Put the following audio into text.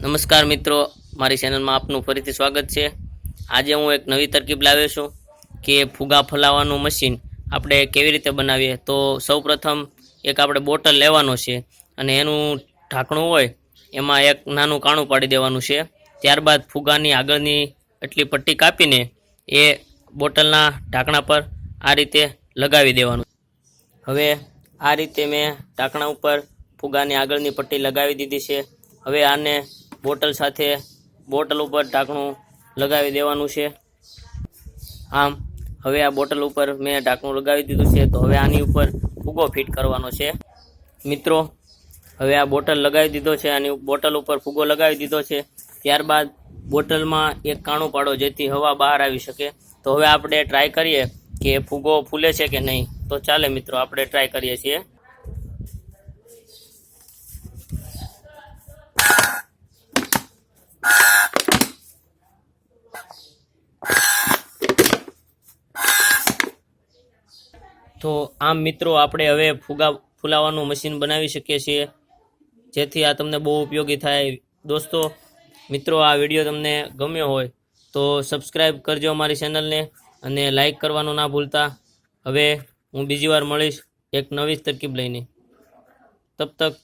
નમસ્કાર મિત્રો, મારી ચેનલમાં આપનું ફરીથી સ્વાગત છે. આજે હું એક નવી તરકીબ લાવ્યો છું કે ફુગા ફલાવવાનું મશીન આપણે કેવી રીતે બનાવીએ. તો સૌપ્રથમ એક આપણે બોટલ લેવાનો છે અને એનું ઢાંકણું હોય એમાં એક નાનું કાણું પાડી દેવાનું છે. ત્યારબાદ ફુગાની આગળની એટલી પટ્ટી કાપીને એ બોટલના ઢાંકણા પર આ રીતે લગાવી દેવાનું. હવે આ રીતે મેં ઢાંકણા ઉપર ફુગાની આગળની પટ્ટી લગાવી દીધી છે. હવે આને બોટલ સાથે બોટલ ઉપર ઢાંકણું લગાવી દેવાનું છે. આમ, હવે આ બોટલ ઉપર મેં ઢાંકણું લગાવી દીધું છે, તો હવે આની ઉપર ફુગો ફિટ કરવાનો છે. મિત્રો, હવે આ બોટલ લગાવી દીધો છે, આની બોટલ ઉપર ફુગો લગાવી દીધો છે. ત્યારબાદ બોટલમાં એક કાણું પાડો, જેથી હવા બહાર આવી શકે. તો હવે આપણે ટ્રાય કરીએ કે ફુગો ફૂલે છે કે નહીં. તો ચાલે મિત્રો, આપણે ટ્રાય કરીએ છીએ. તો આમ મિત્રો આપણે હવે ફુગા ફૂલાવાનું મશીન બનાવી શકીએ છીએ. જેથી આ તમને બહુ ઉપયોગી થાય. દોસ્તો, મિત્રો, આ વીડિયો તમને ગમ્યો હોય તો સબસ્ક્રાઈબ કરજો અમારી ચેનલને અને લાઈક કરવાનું ના ભૂલતા. હવે હું બીજી વાર મળીશ એક નવી તરકીબ લઈને. તબ તક